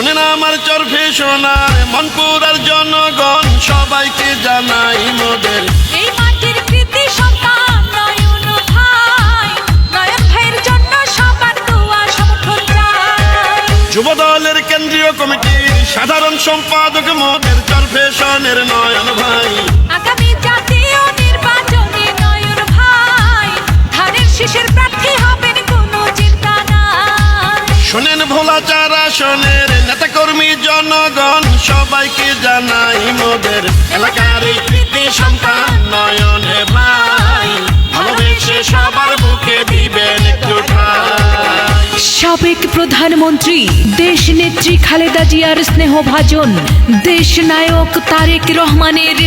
শোনেন আমার চরফে সোনার মনপুরার জনগণ সবাইকে জানাই মোদের। এই মাটির কৃতি সন্তান নয়ন ভাই নয়ন ভাইয়ের জন্য সবার দোয়া সমর্থন চাই। যুব দলের কেন্দ্রীয় কমিটির সাধারণ সম্পাদক মোদের চরফেশনের নয়ন ভাই। আগামী জাতীয় নির্বাচনে নয়ন ভাই ধানের শীষের প্রার্থী হবেন কোনো চিন্তা নাই। শোনেন ভোলা চার আসনের নেতা কর্মী জনগণ, সবাইকে জানাই মোদের এলাকার কৃতি সন্তান নয়নে ভাই। ভালোবেসে সবার বুকে দিবেন সাবেক প্রধানমন্ত্রী দেশ নেত্রী খালেদা জিয়ার স্নেহভাজন দেশ নায়ক তারেক রহমানের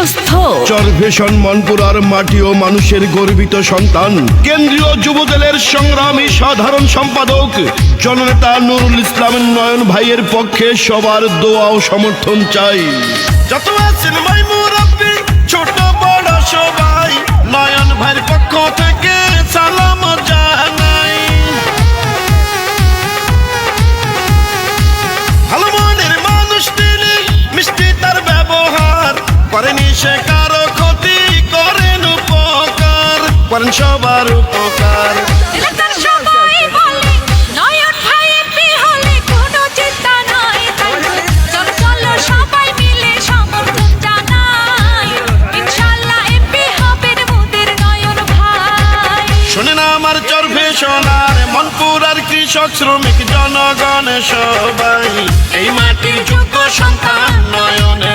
বিশ্বস্ত চরভেশন মনপুরার মাটি ও মানুষের গর্বিত সন্তান। কেন্দ্রীয় যুবদলের সংগ্রামী সাধারণ সম্পাদক, জননেতা নুরুল ইসলাম নয়ন ভাইয়ের পক্ষে সবার দোয়া ও সমর্থন চাই। যত আছেন চরফে সোনার মনপুরার কৃষক শ্রমিক জনগণ সবাই। এই মাটির যোগ্য সন্তান নয়নে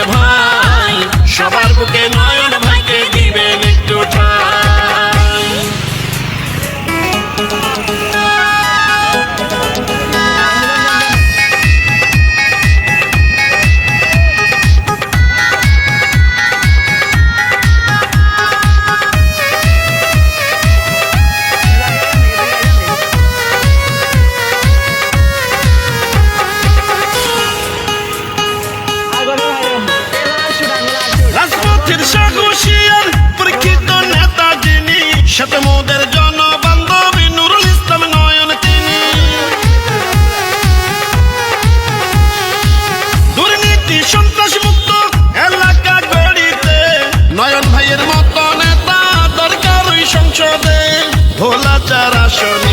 নয়ন